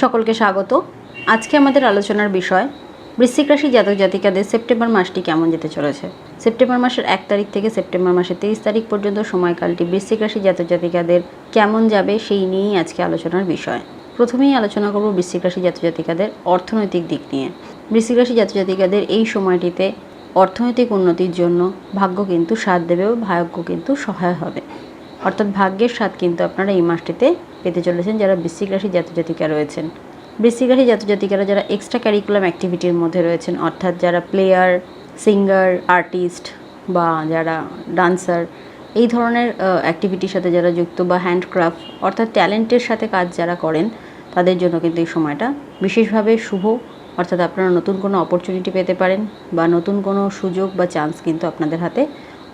সকলকে স্বাগত। আজকে আমাদের আলোচনার বিষয়, বৃশ্চিক রাশি জাতক জাতিকাদের সেপ্টেম্বর মাসটি কেমন যেতে চলেছে? সেপ্টেম্বর মাসের এক তারিখ থেকে সেপ্টেম্বর মাসের তেইশ তারিখ পর্যন্ত সময়কালটি বৃশ্চিক রাশি জাতক জাতিকাদের কেমন যাবে সেই নিয়েই আজকে আলোচনার বিষয়। প্রথমেই আলোচনা করব বৃশ্চিক রাশি জাতক জাতিকাদের অর্থনৈতিক দিক নিয়ে। বৃশ্চিক রাশি জাতক জাতিকাদের এই সময়টিতে অর্থনৈতিক উন্নতির জন্য ভাগ্য কিন্তু সাথ দেবে ও ভাগ্য কিন্তু সহায় হবে। অর্থাৎ ভাগ্যের স্বাদ কিন্তু আপনারা এই মাসটিতে পেতে চলেছেন, যারা বৃশ্চিক রাশি জাতজাতিকা রয়েছেন। বৃশ্চিক রাশি জাতজাতিকারা যারা এক্সট্রা ক্যারিকুলাম অ্যাক্টিভিটির মধ্যে রয়েছেন, অর্থাৎ যারা প্লেয়ার সিঙ্গার আর্টিস্ট বা যারা ডান্সার এই ধরনের অ্যাক্টিভিটির সাথে যারা যুক্ত বা হ্যান্ডক্রাফট অর্থাৎ ট্যালেন্টের সাথে কাজ যারা করেন, তাদের জন্য কিন্তু এই সময়টা বিশেষভাবে শুভ। অর্থাৎ আপনারা নতুন কোনো অপরচুনিটি পেতে পারেন বা নতুন কোনো সুযোগ বা চান্স কিন্তু আপনাদের হাতে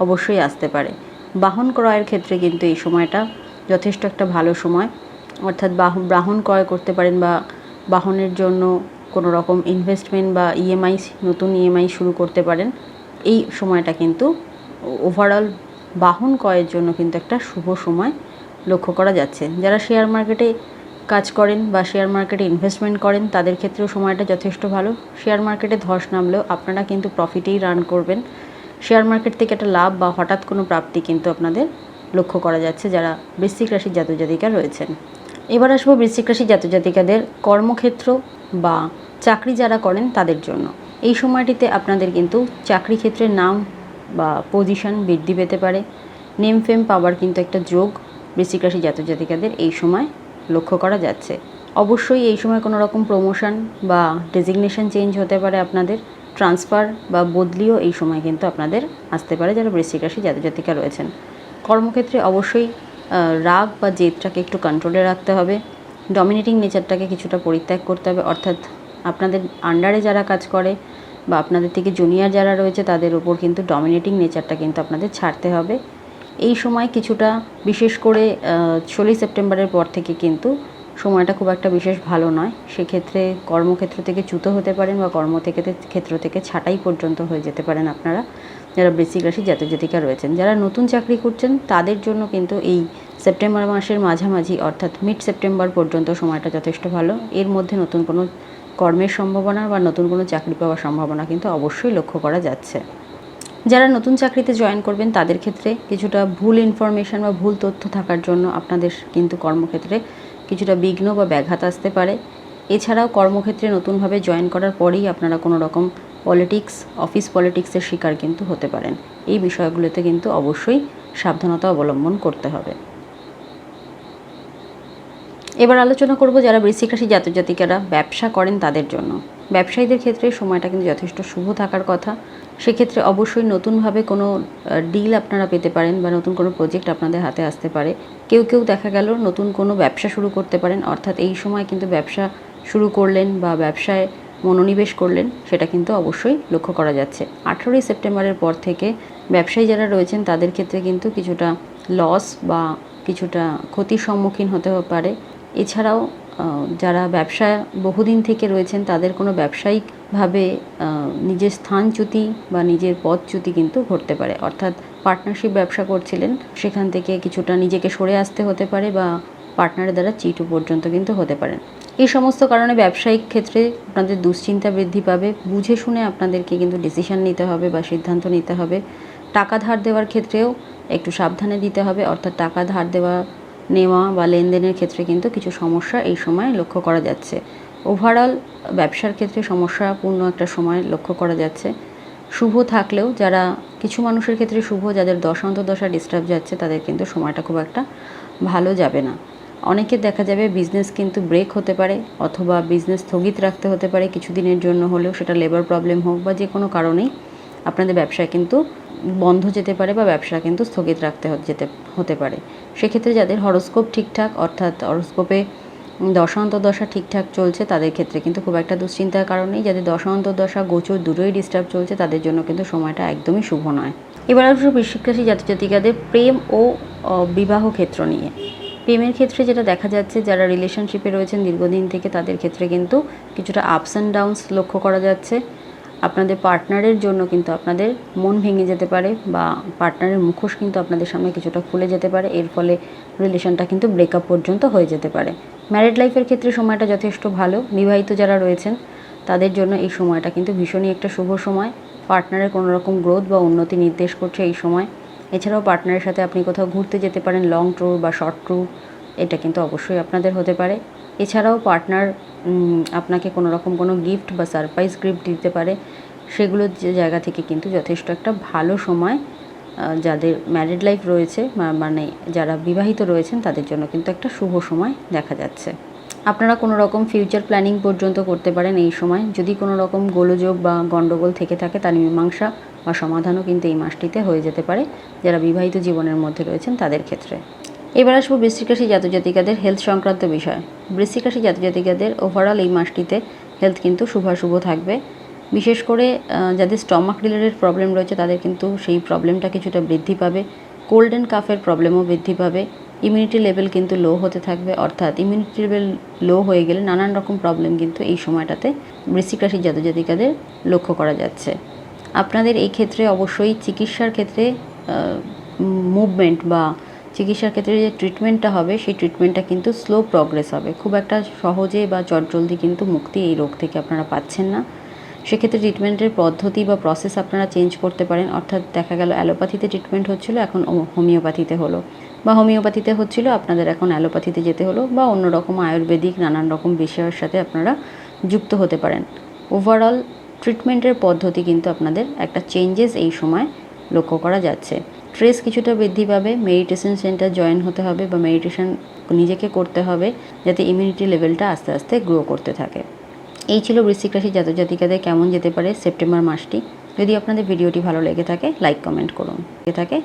অবশ্যই আসতে পারে। বাহন ক্রয়ের ক্ষেত্রে কিন্তু এই সময়টা যথেষ্ট একটা ভালো সময়। অর্থাৎ বাহ, বাহন ক্রয় করতে পারেন বা বাহনের জন্য কোনো রকম ইনভেস্টমেন্ট বা ইএমআই নতুন ইএমআই শুরু করতে পারেন, এই সময়টা কিন্তু ওভারঅল বাহন ক্রয়ের জন্য কিন্তু একটা শুভ সময় লক্ষ্য করা যাচ্ছে। যারা শেয়ার মার্কেটে কাজ করেন বা শেয়ার মার্কেটে ইনভেস্টমেন্ট করেন, তাদের ক্ষেত্রেও সময়টা যথেষ্ট ভালো। শেয়ার মার্কেটে ধস নামলেও আপনারা কিন্তু প্রফিটেই রান করবেন। শেয়ার মার্কেট থেকে একটা লাভ বা হঠাৎ কোনো প্রাপ্তি কিন্তু আপনাদের লক্ষ্য করা যাচ্ছে যারা বৃশ্চিক রাশির জাতজাতিকা রয়েছেন। এবার আসব বৃশ্চিক রাশির জাতজাতিকাদের কর্মক্ষেত্র বা চাকরি যারা করেন তাদের জন্য। এই সময়টিতে আপনাদের কিন্তু চাকরি ক্ষেত্রের নাম বা পজিশন বৃদ্ধি পেতে পারে। নেম ফেম পাওয়ার কিন্তু একটা যোগ বৃশ্চিক রাশি জাতজাতিকাদের এই সময় লক্ষ্য করা যাচ্ছে। অবশ্যই এই সময় কোনো রকম প্রমোশন বা ডেজিগনেশন চেঞ্জ হতে পারে আপনাদের। ট্রান্সফার বা বদলিও এই সময় কিন্তু আপনাদের আসতে পারে যারা বৃশ্চিক রাশি জাতজাতিকা রয়েছেন। কর্মক্ষেত্রে অবশ্যই রাগ বা জেদটাকে একটু কন্ট্রোলে রাখতে হবে। ডমিনেটিং নেচারটাকে কিছুটা পরিত্যাগ করতে হবে। অর্থাৎ আপনাদের আন্ডারে যারা কাজ করে বা আপনাদের থেকে জুনিয়র যারা রয়েছে, তাদের উপর কিন্তু ডমিনেটিং নেচারটা কিন্তু আপনাদের ছাড়তে হবে। এই সময় কিছুটা, বিশেষ করে ষোলোই সেপ্টেম্বরের পর থেকে কিন্তু সময়টা খুব একটা বিশেষ ভালো নয়। সেক্ষেত্রে কর্মক্ষেত্র থেকে চ্যুত হতে পারেন বা কর্ম থেকে ক্ষেত্র থেকে ছাঁটাই পর্যন্ত হয়ে যেতে পারেন আপনারা। যারা বৃশ্চিক রাশি জাতজাতিকা রয়েছেন, যারা নতুন চাকরি করছেন, তাদের জন্য কিন্তু এই সেপ্টেম্বর মাসের মাঝামাঝি অর্থাৎ মিড সেপ্টেম্বর পর্যন্ত সময়টা যথেষ্ট ভালো। এর মধ্যে নতুন কোনো কর্মের সম্ভাবনা বা নতুন কোনো চাকরি পাওয়ার সম্ভাবনা কিন্তু অবশ্যই লক্ষ্য করা যাচ্ছে। যারা নতুন চাকরিতে জয়েন করবেন, তাদের ক্ষেত্রে কিছুটা ভুল ইনফরমেশন বা ভুল তথ্য থাকার জন্য আপনাদের কিন্তু কর্মক্ষেত্রে কিছুটা বিঘ্ন বা ব্যাঘাত আসতে পারে। এছাড়াও কর্মক্ষেত্রে নতুনভাবে জয়েন করার পরেই আপনারা কোনো রকম পলিটিক্স, অফিস পলিটিক্সের শিকার কিন্তু হতে পারেন। এই বিষয়গুলোতে কিন্তু অবশ্যই সাবধানতা অবলম্বন করতে হবে। এবার আলোচনা করব যারা বৃশ্চিক রাশি জাতক জাতিকারা ব্যবসা করেন তাদের জন্য। ব্যবসায়ীদের ক্ষেত্রে সময়টা কিন্তু যথেষ্ট শুভ থাকার কথা। সেক্ষেত্রে অবশ্যই নতুনভাবে কোনো ডিল আপনারা পেতে পারেন বা নতুন কোনো প্রজেক্ট আপনাদের হাতে আসতে পারে। কেউ কেউ দেখা গেল নতুন কোনো ব্যবসা শুরু করতে পারেন, অর্থাৎ এই সময় কিন্তু ব্যবসা শুরু করলেন বা ব্যবসায় মনোনিবেশ করলেন, সেটা কিন্তু অবশ্যই লক্ষ্য করা যাচ্ছে। আঠেরোই সেপ্টেম্বরের পর থেকে ব্যবসায়ী যারা রয়েছেন, তাদের ক্ষেত্রে কিন্তু কিছুটা লস বা কিছুটা ক্ষতির সম্মুখীন হতে পারে। এছাড়াও যারা ব্যবসা বহুদিন থেকে রয়েছেন, তাদের কোনো ব্যবসায়িকভাবে নিজের স্থানচ্যুতি বা নিজের পদচ্যুতি কিন্তু ঘটতে পারে। অর্থাৎ পার্টনারশিপ ব্যবসা করছিলেন, সেখান থেকে কিছুটা নিজেকে সরে আসতে হতে পারে বা পার্টনারের দ্বারা চিটু পর্যন্ত কিন্তু হতে পারেন এই সমস্ত কারণে ব্যবসায়িক ক্ষেত্রে আপনাদের দুশ্চিন্তা বৃদ্ধি পাবে। বুঝে শুনে আপনাদেরকে কিন্তু ডিসিশন নিতে হবে বা সিদ্ধান্ত নিতে হবে। টাকা ধার দেওয়ার ক্ষেত্রেও একটু সাবধানে দিতে হবে। অর্থাৎ টাকা ধার দেওয়া নেওয়া বা লেনদেনের ক্ষেত্রে কিন্তু কিছু সমস্যা এই সময় লক্ষ্য করা যাচ্ছে। ওভারঅল ব্যবসার ক্ষেত্রে সমস্যাপূর্ণ একটা সময় লক্ষ্য করা যাচ্ছে। শুভ থাকলেও যারা, কিছু মানুষের ক্ষেত্রে শুভ, যাদের দশান্ত দশা ডিস্টার্ব যাচ্ছে, তাদের কিন্তু সময়টা খুব একটা ভালো যাবে না। অনেকের দেখা যাবে বিজনেস কিন্তু ব্রেক হতে পারে, অথবা বিজনেস স্থগিত রাখতে হতে পারে, কিছুদিনের জন্য হলেও সেটা লেবার প্রবলেম হোক বা যে কোনো কারণেই আপনাদের ব্যবসায় কিন্তু বন্ধ যেতে পারে বা ব্যবসা কিন্তু স্থগিত রাখতে যেতে, হতে পারে। সেক্ষেত্রে যাদের হরস্কোপ ঠিকঠাক, অর্থাৎ হরস্কোপে দশা ঠিকঠাক চলছে, তাদের ক্ষেত্রে কিন্তু খুব একটা দুশ্চিন্তার কারণ নেই। যাদের দশা গোচর দুটোই ডিস্টার্ব চলছে, তাদের জন্য কিন্তু সময়টা একদমই শুভ নয়। এবার আসব বৃশ্চিক রাশি জাতক জাতিকাদের প্রেম ও বিবাহ ক্ষেত্র নিয়ে। প্রেমের ক্ষেত্রে যেটা দেখা যাচ্ছে, যারা রিলেশনশিপে রয়েছেন দীর্ঘদিন থেকে, তাদের ক্ষেত্রে কিন্তু কিছুটা আপস অ্যান্ড ডাউনস লক্ষ্য করা যাচ্ছে। আপনাদের পার্টনারের জন্য কিন্তু আপনাদের মন ভেঙে যেতে পারে বা পার্টনারের মুখোশ কিন্তু আপনাদের সামনে কিছুটা খুলে যেতে পারে। এর ফলে রিলেশনটা কিন্তু ব্রেকআপ পর্যন্ত হয়ে যেতে পারে। ম্যারিড লাইফের ক্ষেত্রে সময়টা যথেষ্ট ভালো। বিবাহিত যারা রয়েছেন, তাদের জন্য এই সময়টা কিন্তু ভীষণই একটা শুভ সময়। পার্টনারের কোনো রকম গ্রোথ বা উন্নতি নির্দেশ করছে এই সময়। এছাড়াও পার্টনারের সাথে আপনি কোথাও ঘুরতে যেতে পারেন লং ট্যুর বা শর্ট ট্যুর এটা কিন্তু অবশ্যই আপনাদের হতে পারে। এছাড়াও পার্টনার আপনাকে কোনো রকম কোনো গিফট বা সারপ্রাইজ গিফট দিতে পারে। সেগুলো যে জায়গা থেকে কিন্তু যথেষ্ট একটা ভালো সময় যাদের ম্যারিড লাইফ রয়েছে মানে যারা বিবাহিত রয়েছেন, তাদের জন্য কিন্তু একটা শুভ সময় দেখা যাচ্ছে। আপনারা কোনো রকম ফিউচার প্ল্যানিং পর্যন্ত করতে পারেন এই সময়। যদি কোনো রকম গোলযোগ বা গণ্ডগোল থেকে থাকে, তার মীমাংসা বা সমাধানও কিন্তু এই মাসটিতে হয়ে যেতে পারে, যারা বিবাহিত জীবনের মধ্যে রয়েছেন তাদের ক্ষেত্রে। এবার আসব বৃশ্চিক রাশি জাতজাতিকাদের হেলথ সংক্রান্ত বিষয়। বৃশ্চিক রাশি জাতজাতিকাদের ওভারঅল এই মাসটিতে হেলথ কিন্তু শুভাশুভ থাকবে। বিশেষ করে যাদের স্টমাক রিলেটেড প্রবলেম রয়েছে, তাদের কিন্তু সেই প্রবলেমটা কিছুটা বৃদ্ধি পাবে। কোল্ড অ্যান্ড কাফের প্রবলেমও বৃদ্ধি পাবে। ইমিউনিটি লেভেল কিন্তু লো হতে থাকবে। অর্থাৎ ইমিউনিটি লেভেল লো হয়ে গেলে নানান রকম প্রবলেম কিন্তু এই সময়টাতে বৃশ্চিক রাশির জাতজাতিকাদের লক্ষ্য করা যাচ্ছে। আপনাদের এই ক্ষেত্রে অবশ্যই চিকিৎসার ক্ষেত্রে মুভমেন্ট বা চিকিৎসার ক্ষেত্রে যে ট্রিটমেন্টটা হবে, সেই ট্রিটমেন্টটা কিন্তু স্লো প্রগ্রেস হবে। খুব একটা সহজে বা চটজলদি কিন্তু মুক্তি এই রোগ থেকে আপনারা পাচ্ছেন না। সেক্ষেত্রে ট্রিটমেন্টের পদ্ধতি বা প্রসেস আপনারা চেঞ্জ করতে পারেন। অর্থাৎ দেখা গেল অ্যালোপ্যাথিতে ট্রিটমেন্ট হচ্ছিল, এখন হোমিওপ্যাথিতে হলো। বা হোমিওপ্যাথিতে হচ্ছিল, আপনাদের এখন অ্যালোপ্যাথিতে যেতে হলো বা অন্য রকম আয়ুর্বেদিক, নানান রকম বিষয়ের সাথে আপনারা যুক্ত হতে পারেন। ওভারঅল ট্রিটমেন্টের পদ্ধতি কিন্তু আপনাদের একটা চেঞ্জেস এই সময় লক্ষ্য করা যাচ্ছে। স্ট্রেস কিছুটা বৃদ্ধি পাবে, মেডিটেশন সেন্টার জয়েন হতে হবে বা মেডিটেশন নিজেকে করতে হবে যাতে ইমিউনিটি লেভেলটা আস্তে আস্তে গ্রো করতে থাকে। এই ছিল বৃশ্চিক রাশি জাতক জাতিকাদের কেমন যেতে পারে সেপ্টেম্বর মাসটি। যদি আপনাদের ভিডিওটি ভালো লেগে থাকে লাইক কমেন্ট করুন। থাকে